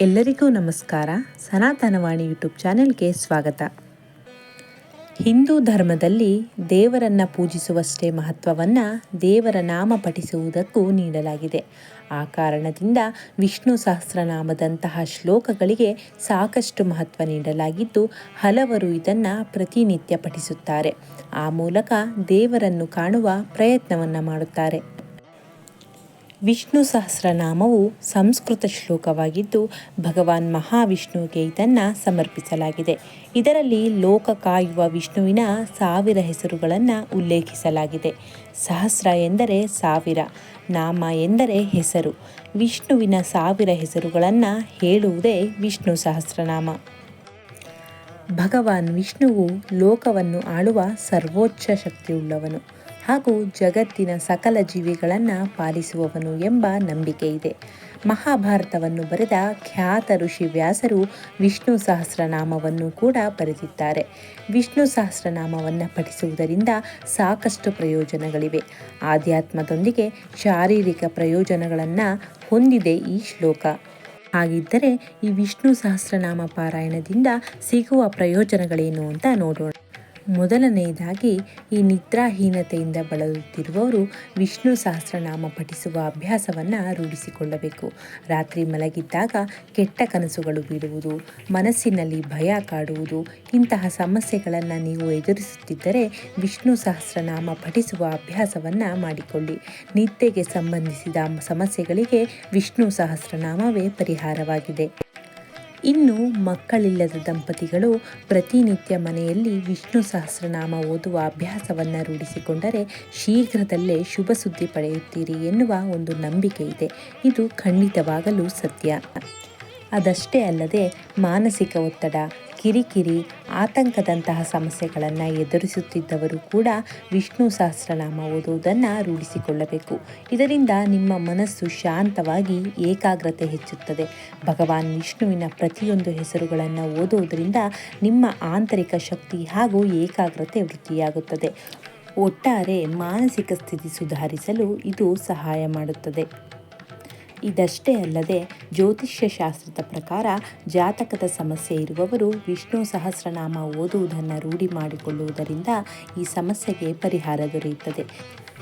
ಎಲ್ಲರಿಗೂ ನಮಸ್ಕಾರ. ಸನಾತನವಾಣಿ ಯೂಟ್ಯೂಬ್ ಚಾನೆಲ್ಗೆ ಸ್ವಾಗತ. ಹಿಂದೂ ಧರ್ಮದಲ್ಲಿ ದೇವರನ್ನು ಪೂಜಿಸುವಷ್ಟೇ ಮಹತ್ವವನ್ನು ದೇವರ ನಾಮ ಪಠಿಸುವುದಕ್ಕೂ ನೀಡಲಾಗಿದೆ. ಆ ಕಾರಣದಿಂದ ವಿಷ್ಣು ಸಹಸ್ರನಾಮದಂತಹ ಶ್ಲೋಕಗಳಿಗೆ ಸಾಕಷ್ಟು ಮಹತ್ವ ನೀಡಲಾಗಿದ್ದು, ಹಲವರು ಇದನ್ನು ಪ್ರತಿನಿತ್ಯ ಪಠಿಸುತ್ತಾರೆ. ಆ ಮೂಲಕ ದೇವರನ್ನು ಕಾಣುವ ಪ್ರಯತ್ನವನ್ನು ಮಾಡುತ್ತಾರೆ. ವಿಷ್ಣು ಸಹಸ್ರನಾಮವು ಸಂಸ್ಕೃತ ಶ್ಲೋಕವಾಗಿದ್ದು ಭಗವಾನ್ ಮಹಾವಿಷ್ಣುವಿಗೆ ಇದನ್ನು ಸಮರ್ಪಿಸಲಾಗಿದೆ. ಇದರಲ್ಲಿ ಲೋಕ ಕಾಯುವ ವಿಷ್ಣುವಿನ ಸಾವಿರ ಹೆಸರುಗಳನ್ನು ಉಲ್ಲೇಖಿಸಲಾಗಿದೆ. ಸಹಸ್ರ ಎಂದರೆ ಸಾವಿರ, ನಾಮ ಎಂದರೆ ಹೆಸರು. ವಿಷ್ಣುವಿನ ಸಾವಿರ ಹೆಸರುಗಳನ್ನು ಹೇಳುವುದೇ ವಿಷ್ಣು ಸಹಸ್ರನಾಮ. ಭಗವಾನ್ ವಿಷ್ಣುವು ಲೋಕವನ್ನು ಆಳುವ ಸರ್ವೋಚ್ಚ ಶಕ್ತಿಯುಳ್ಳವನು. ಹಾಗೂ ಜಗತ್ತಿನ ಸಕಲ ಜೀವಿಗಳನ್ನು ಪಾಲಿಸುವವನು ಎಂಬ ನಂಬಿಕೆ ಇದೆ ಮಹಾಭಾರತವನ್ನು ಬರೆದ ಖ್ಯಾತ ಋಷಿ ವ್ಯಾಸರು ವಿಷ್ಣು ಸಹಸ್ರನಾಮವನ್ನು ಕೂಡ ಬರೆದಿದ್ದಾರೆ. ವಿಷ್ಣು ಸಹಸ್ರನಾಮವನ್ನು ಪಠಿಸುವುದರಿಂದ ಸಾಕಷ್ಟು ಪ್ರಯೋಜನಗಳಿವೆ. ಆಧ್ಯಾತ್ಮದೊಂದಿಗೆ ಶಾರೀರಿಕ ಪ್ರಯೋಜನಗಳನ್ನು ಹೊಂದಿದೆ ಈ ಶ್ಲೋಕ. ಹಾಗಿದ್ದರೆ ಈ ವಿಷ್ಣು ಸಹಸ್ರನಾಮ ಪಾರಾಯಣದಿಂದ ಸಿಗುವ ಪ್ರಯೋಜನಗಳೇನು ಅಂತ ನೋಡೋಣ. ಮೊದಲನೆಯದಾಗಿ ಈ ನಿದ್ರಾಹೀನತೆಯಿಂದ ಬಳಲುತ್ತಿರುವವರು ವಿಷ್ಣು ಸಹಸ್ರನಾಮ ಪಠಿಸುವ ಅಭ್ಯಾಸವನ್ನು ರೂಢಿಸಿಕೊಳ್ಳಬೇಕು. ರಾತ್ರಿ ಮಲಗಿದ್ದಾಗ ಕೆಟ್ಟ ಕನಸುಗಳು ಬೀಳುವುದು, ಮನಸ್ಸಿನಲ್ಲಿ ಭಯ ಕಾಡುವುದು, ಇಂತಹ ಸಮಸ್ಯೆಗಳನ್ನು ನೀವು ಎದುರಿಸುತ್ತಿದ್ದರೆ ವಿಷ್ಣು ಸಹಸ್ರನಾಮ ಪಠಿಸುವ ಅಭ್ಯಾಸವನ್ನು ಮಾಡಿಕೊಳ್ಳಿ. ನಿದ್ದೆಗೆ ಸಂಬಂಧಿಸಿದ ಸಮಸ್ಯೆಗಳಿಗೆ ವಿಷ್ಣು ಸಹಸ್ರನಾಮವೇ ಪರಿಹಾರವಾಗಿದೆ. ಇನ್ನು ಮಕ್ಕಳಿಲ್ಲದ ದಂಪತಿಗಳು ಪ್ರತಿನಿತ್ಯ ಮನೆಯಲ್ಲಿ ವಿಷ್ಣು ಸಹಸ್ರನಾಮ ಓದುವ ಅಭ್ಯಾಸವನ್ನು ರೂಢಿಸಿಕೊಂಡರೆ ಶೀಘ್ರದಲ್ಲೇ ಶುಭ ಸುದ್ದಿ ಪಡೆಯುತ್ತೀರಿ ಎನ್ನುವ ಒಂದು ನಂಬಿಕೆ ಇದೆ. ಇದು ಖಂಡಿತವಾಗಲೂ ಸತ್ಯ. ಅದಷ್ಟೇ ಅಲ್ಲದೆ ಮಾನಸಿಕ ಒತ್ತಡ ಕಿರಿಕಿರಿ, ಆತಂಕದಂತಹ ಸಮಸ್ಯೆಗಳನ್ನು ಎದುರಿಸುತ್ತಿದ್ದವರು ಕೂಡ ವಿಷ್ಣು ಸಹಸ್ರನಾಮ ಓದುವುದನ್ನು ರೂಢಿಸಿಕೊಳ್ಳಬೇಕು. ಇದರಿಂದ ನಿಮ್ಮ ಮನಸ್ಸು ಶಾಂತವಾಗಿ ಏಕಾಗ್ರತೆ ಹೆಚ್ಚುತ್ತದೆ. ಭಗವಾನ್ ವಿಷ್ಣುವಿನ ಪ್ರತಿಯೊಂದು ಹೆಸರುಗಳನ್ನು ಓದುವುದರಿಂದ ನಿಮ್ಮ ಆಂತರಿಕ ಶಕ್ತಿ ಹಾಗೂ ಏಕಾಗ್ರತೆ ವೃದ್ಧಿಯಾಗುತ್ತದೆ. ಒಟ್ಟಾರೆ ಮಾನಸಿಕ ಸ್ಥಿತಿ ಸುಧಾರಿಸಲು ಇದು ಸಹಾಯ ಮಾಡುತ್ತದೆ. ಇದಷ್ಟೇ ಅಲ್ಲದೆ ಜ್ಯೋತಿಷ್ಯ ಶಾಸ್ತ್ರದ ಪ್ರಕಾರ ಜಾತಕದ ಸಮಸ್ಯೆ ಇರುವವರು ವಿಷ್ಣು ಸಹಸ್ರನಾಮ ಓದುವುದನ್ನು ರೂಢಿ ಮಾಡಿಕೊಳ್ಳುವುದರಿಂದ ಈ ಸಮಸ್ಯೆಗೆ ಪರಿಹಾರ ದೊರೆಯುತ್ತದೆ.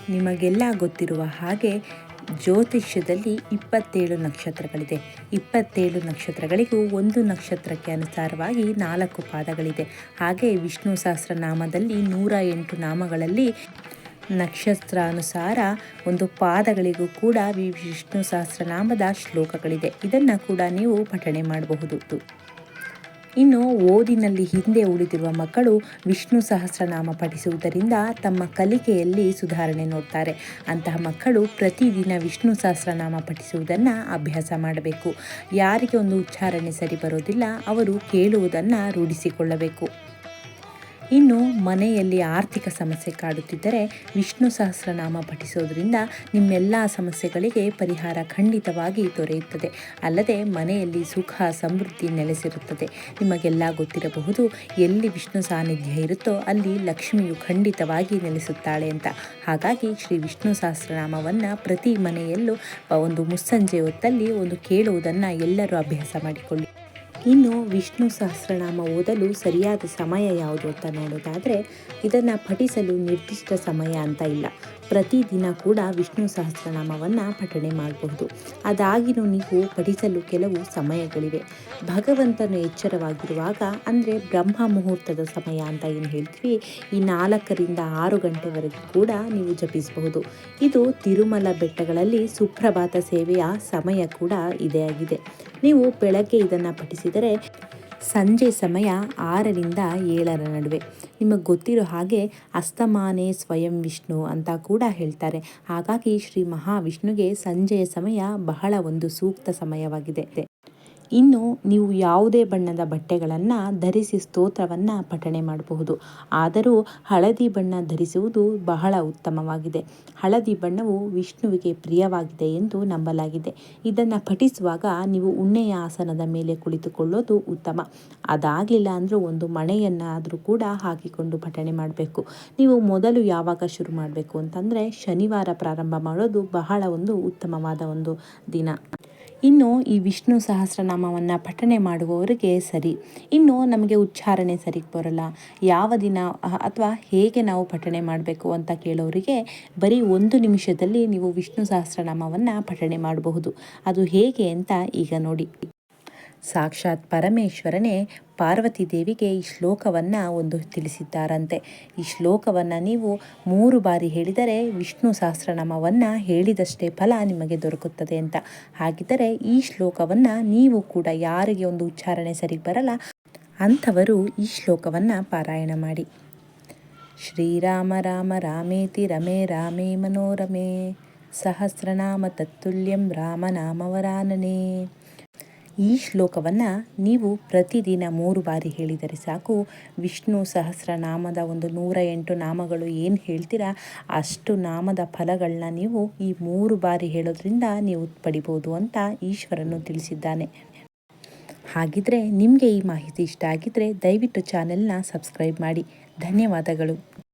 ನಿಮಗೆಲ್ಲ ಗೊತ್ತಿರುವ ಹಾಗೆ ಜ್ಯೋತಿಷ್ಯದಲ್ಲಿ ಇಪ್ಪತ್ತೇಳು ನಕ್ಷತ್ರಗಳಿದೆ. ಇಪ್ಪತ್ತೇಳು ನಕ್ಷತ್ರಗಳಿಗೂ ಒಂದು ನಕ್ಷತ್ರಕ್ಕೆ ಅನುಸಾರವಾಗಿ ನಾಲ್ಕು ಪಾದಗಳಿದೆ. ಹಾಗೆ ವಿಷ್ಣು ಸಹಸ್ರನಾಮದಲ್ಲಿ ನೂರ ಎಂಟು ನಾಮಗಳಲ್ಲಿ ನಕ್ಷತ್ರಾನುಸಾರ ಒಂದು ಪಾದಗಳಿಗೂ ಕೂಡ ವಿಷ್ಣು ಸಹಸ್ರನಾಮದ ಶ್ಲೋಕಗಳಿದೆ. ಇದನ್ನು ಕೂಡ ನೀವು ಪಠಣೆ ಮಾಡಬಹುದು. ಇನ್ನು ಓದಿನಲ್ಲಿ ಹಿಂದೆ ಉಳಿದಿರುವ ಮಕ್ಕಳು ವಿಷ್ಣು ಸಹಸ್ರನಾಮ ಪಠಿಸುವುದರಿಂದ ತಮ್ಮ ಕಲಿಕೆಯಲ್ಲಿ ಸುಧಾರಣೆ ನೋಡ್ತಾರೆ. ಅಂತಹ ಮಕ್ಕಳು ಪ್ರತಿದಿನ ವಿಷ್ಣು ಸಹಸ್ರನಾಮ ಪಠಿಸುವುದನ್ನು ಅಭ್ಯಾಸ ಮಾಡಬೇಕು. ಯಾರಿಗೆ ಒಂದು ಉಚ್ಚಾರಣೆ ಸರಿ ಬರೋದಿಲ್ಲ ಅವರು ಕೇಳುವುದನ್ನು ರೂಢಿಸಿಕೊಳ್ಳಬೇಕು. ಇನ್ನು ಮನೆಯಲ್ಲಿ ಆರ್ಥಿಕ ಸಮಸ್ಯೆ ಕಾಡುತ್ತಿದ್ದರೆ ವಿಷ್ಣು ಸಹಸ್ರನಾಮ ಪಠಿಸೋದ್ರಿಂದ ನಿಮ್ಮೆಲ್ಲ ಸಮಸ್ಯೆಗಳಿಗೆ ಪರಿಹಾರ ಖಂಡಿತವಾಗಿ ದೊರೆಯುತ್ತದೆ. ಅಲ್ಲದೆ ಮನೆಯಲ್ಲಿ ಸುಖ, ಸಮೃದ್ಧಿ ನೆಲೆಸಿರುತ್ತದೆ. ನಿಮಗೆಲ್ಲ ಗೊತ್ತಿರಬಹುದು, ಎಲ್ಲಿ ವಿಷ್ಣು ಸಾನ್ನಿಧ್ಯ ಇರುತ್ತೋ ಅಲ್ಲಿ ಲಕ್ಷ್ಮಿಯು ಖಂಡಿತವಾಗಿ ನೆಲೆಸುತ್ತಾಳೆ ಅಂತ. ಹಾಗಾಗಿ ಶ್ರೀ ವಿಷ್ಣು ಸಹಸ್ರನಾಮವನ್ನು ಪ್ರತಿ ಮನೆಯಲ್ಲೂ ಒಂದು ಮುಸ್ಸಂಜೆ ಹೊತ್ತಲ್ಲಿ ಒಂದು ಕೇಳುವುದನ್ನು ಎಲ್ಲರೂ ಅಭ್ಯಾಸ ಮಾಡಿಕೊಳ್ಳಿ. ಇನ್ನು ವಿಷ್ಣು ಸಹಸ್ರನಾಮ ಓದಲು ಸರಿಯಾದ ಸಮಯ ಯಾವುದು ಅಂತ ನೋಡೋದಾದರೆ, ಇದನ್ನು ಪಠಿಸಲು ನಿರ್ದಿಷ್ಟ ಸಮಯ ಅಂತ ಇಲ್ಲ. ಪ್ರತಿದಿನ ಕೂಡ ವಿಷ್ಣು ಸಹಸ್ರನಾಮವನ್ನು ಪಠಣೆ ಮಾಡಬಹುದು. ಅದಾಗಿನೂ ನೀವು ಪಠಿಸಲು ಕೆಲವು ಸಮಯಗಳಿವೆ. ಭಗವಂತನು ಎಚ್ಚರವಾಗಿರುವಾಗ, ಅಂದರೆ ಬ್ರಹ್ಮ ಮುಹೂರ್ತದ ಸಮಯ ಅಂತ ಏನು ಹೇಳ್ತೀವಿ, ಈ ನಾಲ್ಕರಿಂದ ಆರು ಗಂಟೆವರೆಗೂ ಕೂಡ ನೀವು ಜಪಿಸಬಹುದು. ಇದು ತಿರುಮಲ ಬೆಟ್ಟಗಳಲ್ಲಿ ಸುಪ್ರಭಾತ ಸೇವೆಯ ಸಮಯ ಕೂಡ ಇದೆ ಆಗಿದೆ. ನೀವು ಬೆಳಗ್ಗೆ ಇದನ್ನು ಪಠಿಸಿದರೆ ಸಂಜೆ ಸಮಯ ಆರರಿಂದ ಏಳರ ನಡುವೆ. ನಿಮಗೆ ಗೊತ್ತಿರೋ ಹಾಗೆ ಅಸ್ತಮಾನೇ ಸ್ವಯಂ ವಿಷ್ಣು ಅಂತ ಕೂಡ ಹೇಳ್ತಾರೆ. ಹಾಗಾಗಿ ಶ್ರೀ ಮಹಾವಿಷ್ಣುಗೆ ಸಂಜೆಯ ಸಮಯ ಬಹಳ ಒಂದು ಸೂಕ್ತ ಸಮಯವಾಗಿದೆ. ಇನ್ನು ನೀವು ಯಾವುದೇ ಬಣ್ಣದ ಬಟ್ಟೆಗಳನ್ನು ಧರಿಸಿ ಸ್ತೋತ್ರವನ್ನು ಪಠಣೆ ಮಾಡಬಹುದು. ಆದರೂ ಹಳದಿ ಬಣ್ಣ ಧರಿಸುವುದು ಬಹಳ ಉತ್ತಮವಾಗಿದೆ. ಹಳದಿ ಬಣ್ಣವು ವಿಷ್ಣುವಿಗೆ ಪ್ರಿಯವಾಗಿದೆ ಎಂದು ನಂಬಲಾಗಿದೆ. ಇದನ್ನು ಪಠಿಸುವಾಗ ನೀವು ಉಣ್ಣೆಯ ಆಸನದ ಮೇಲೆ ಕುಳಿತುಕೊಳ್ಳೋದು ಉತ್ತಮ. ಅದಾಗಲಿಲ್ಲ ಅಂದರೂ ಒಂದು ಮಣೆಯನ್ನಾದರೂ ಕೂಡ ಹಾಕಿಕೊಂಡು ಪಠಣೆ ಮಾಡಬೇಕು. ನೀವು ಮೊದಲು ಯಾವಾಗ ಶುರು ಮಾಡಬೇಕು ಅಂತಂದರೆ ಶನಿವಾರ ಪ್ರಾರಂಭ ಮಾಡೋದು ಬಹಳ ಒಂದು ಉತ್ತಮವಾದ ಒಂದು ದಿನ. ಇನ್ನು ಈ ವಿಷ್ಣು ಸಹಸ್ರನಾಮವನ್ನು ಪಠನೆ ಮಾಡುವವರಿಗೆ ಸರಿ. ಇನ್ನು ನಮಗೆ ಉಚ್ಚಾರಣೆ ಸರಿ ಬರಲ್ಲ. ಯಾವ ದಿನ ಅಥವಾ ಹೇಗೆ ನಾವು ಪಠಣೆ ಮಾಡಬೇಕು ಅಂತ ಕೇಳೋರಿಗೆ ಬರೀ ಒಂದು ನಿಮಿಷದಲ್ಲಿ ನೀವು ವಿಷ್ಣು ಸಹಸ್ರನಾಮವನ್ನು ಪಠಣೆ ಮಾಡಬಹುದು. ಅದು ಹೇಗೆ ಅಂತ ಈಗ ನೋಡಿ. ಸಾಕ್ಷಾತ್ ಪರಮೇಶ್ವರನೇ ಪಾರ್ವತಿ ದೇವಿಗೆ ಈ ಶ್ಲೋಕವನ್ನು ಒಂದು ತಿಳಿಸಿದ್ದಾರಂತೆ. ಈ ಶ್ಲೋಕವನ್ನು ನೀವು ಮೂರು ಬಾರಿ ಹೇಳಿದರೆ ವಿಷ್ಣು ಸಹಸ್ರನಾಮವನ್ನು ಹೇಳಿದಷ್ಟೇ ಫಲ ನಿಮಗೆ ದೊರಕುತ್ತದೆ ಅಂತ. ಹಾಗಿದ್ದರೆ ಈ ಶ್ಲೋಕವನ್ನು ನೀವು ಕೂಡ ಯಾರಿಗೆ ಒಂದು ಉಚ್ಚಾರಣೆ ಸರಿ ಬರಲ್ಲ, ಅಂಥವರು ಈ ಶ್ಲೋಕವನ್ನು ಪಾರಾಯಣ ಮಾಡಿ. ಶ್ರೀರಾಮ ರಾಮ ರಾಮೇತಿ ರಮೇ ರಾಮೇ ಮನೋರಮೇ, ಸಹಸ್ರನಾಮ ತತ್ತುಲ್ಯಂ ರಾಮನಾಮವರಾನನೇ ಈ ಶ್ಲೋಕವನ್ನು ನೀವು ಪ್ರತಿದಿನ ಮೂರು ಬಾರಿ ಹೇಳಿದರೆ ಸಾಕು. ವಿಷ್ಣು ಸಹಸ್ರನಾಮದ ಒಂದು ನೂರ ಎಂಟು ನಾಮಗಳು ಏನು ಹೇಳ್ತೀರಾ, ಅಷ್ಟು ನಾಮದ ಫಲಗಳನ್ನ ನೀವು ಈ ಮೂರು ಬಾರಿ ಹೇಳೋದ್ರಿಂದ ನೀವು ಪಡಿಬೋದು ಅಂತ ಈಶ್ವರನು ತಿಳಿಸಿದ್ದಾನೆ. ಹಾಗಿದ್ರೆ ನಿಮಗೆ ಈ ಮಾಹಿತಿ ಇಷ್ಟ ಆಗಿದ್ದರೆ ದಯವಿಟ್ಟು ಚಾನೆಲ್ನ ಸಬ್ಸ್ಕ್ರೈಬ್ ಮಾಡಿ. ಧನ್ಯವಾದಗಳು.